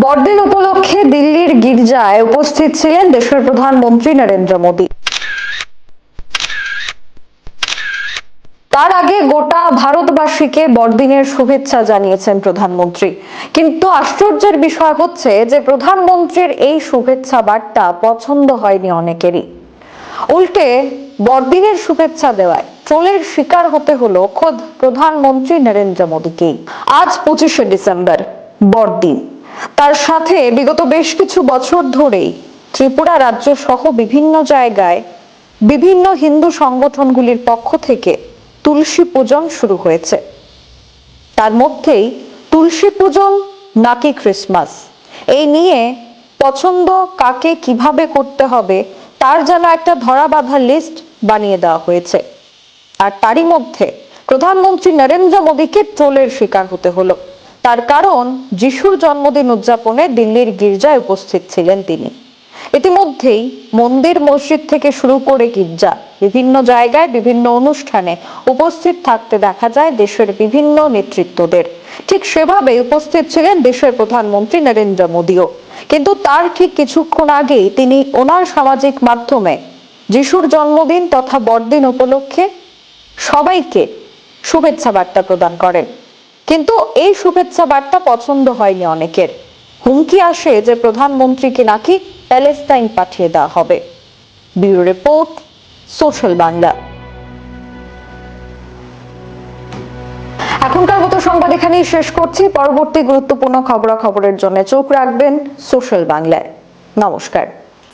বড়দিন উপলক্ষে দিল্লির গির্জায় উপস্থিত ছিলেন দেশের প্রধানমন্ত্রী নরেন্দ্র মোদী। তার আগে গোটা ভারতবাসীকে বড়দিনের শুভেচ্ছা জানিয়েছেন প্রধানমন্ত্রী। কিন্তু আশ্চর্যের বিষয় হচ্ছে যে প্রধানমন্ত্রীর এই শুভেচ্ছা বার্তা পছন্দ হয়নি অনেকেরই। উল্টে বড়দিনের শুভেচ্ছা দেওয়ায় ট্রোলের শিকার হতে হলো খোদ প্রধানমন্ত্রী নরেন্দ্র মোদীকেই। আজ পঁচিশে ডিসেম্বর, বড়দিন। তার সাথে বিগত বেশ কিছু বছর ধরেই ত্রিপুরা রাজ্য সহ বিভিন্ন জায়গায় বিভিন্ন হিন্দু সংগঠনগুলির পক্ষ থেকে তুলসী পূজন শুরু হয়েছে। তার মধ্যেই তুলসী পূজন, নাকি ক্রিসমাস, এই নিয়ে পছন্দ কাকে কীভাবে করতে হবে তার যেন একটা ধরা বাঁধা লিস্ট বানিয়ে দেওয়া হয়েছে। আর তারই মধ্যে প্রধানমন্ত্রী নরেন্দ্র মোদীকে ট্রোলের শিকার হতে হলো। তার কারণ যিশুর জন্মদিন উদযাপনে দিল্লির গির্জায় উপস্থিত ছিলেন তিনি। ইতিমধ্যেই মন্দির মসজিদ থেকে শুরু করে গির্জা, বিভিন্ন জায়গায় বিভিন্ন অনুষ্ঠানে উপস্থিত থাকতে দেখা যায় দেশের বিভিন্ন নেতৃত্বদের। ঠিক সেভাবে উপস্থিত ছিলেন দেশের প্রধানমন্ত্রী নরেন্দ্র মোদীও। কিন্তু তার ঠিক কিছুক্ষণ আগেই তিনি ওনার সামাজিক মাধ্যমে যিশুর জন্মদিন তথা বড়দিন উপলক্ষে সবাইকে শুভেচ্ছা বার্তা প্রদান করেন। কিন্তু এই শুভেচ্ছা বার্তা পছন্দ হয়নি অনেকের। হুমকি আসে যে প্রধানমন্ত্রীকে নাকি প্যালেস্তাইন পাঠিয়ে দেওয়া হবে। Bureau report, social Bangla. এখনকার মতো সংবাদ এখানেই শেষ করছি। পরবর্তী গুরুত্বপূর্ণ খবরাখবরের জন্য চোখ রাখবেন সোশ্যাল বাংলায়। নমস্কার।